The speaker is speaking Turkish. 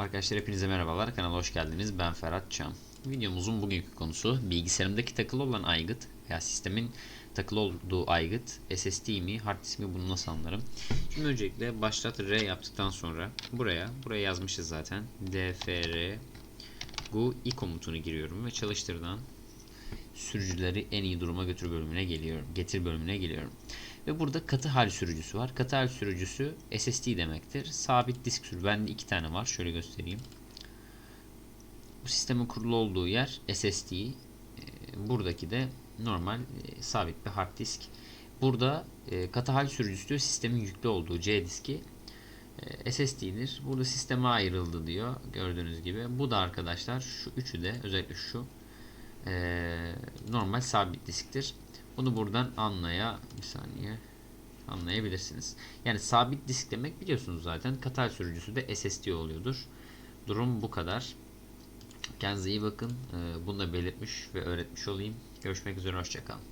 Arkadaşlar hepinize merhabalar. Kanala hoş geldiniz. Ben Ferhat Çam. Videomuzun bugünkü konusu bilgisayarımdaki takılı olan aygıt veya sistemin takılı olduğu aygıt SSD mi, hard disk mi bunu nasıl anlarım? Şimdi öncelikle başlat R yaptıktan sonra buraya, buraya yazmışız zaten. dfr gu i komutunu giriyorum ve çalıştırdan sürücüleri en iyi duruma götür bölümüne geliyorum. Getir bölümüne geliyorum. Ve burada katı hal sürücüsü var. Katı hal sürücüsü SSD demektir. Sabit disk sürücü. Bende iki tane var. Şöyle göstereyim. Bu sistemin kurulu olduğu yer SSD. Ee, Buradaki de normal e, sabit bir hard disk. Burada e, katı hal sürücüsü diyor sistemin yüklü olduğu C diski e, SSD'dir. Burada sisteme ayrıldı diyor. Gördüğünüz gibi. Bu da arkadaşlar şu üçü de özellikle şu normal sabit disktir. Bunu buradan anlaya bir saniye anlayabilirsiniz. Yani sabit disk demek biliyorsunuz zaten. Katal sürücüsü de SSD oluyordur. Durum bu kadar. Kendinize iyi bakın. E, bunu da belirtmiş ve öğretmiş olayım. Görüşmek üzere. Hoşçakalın.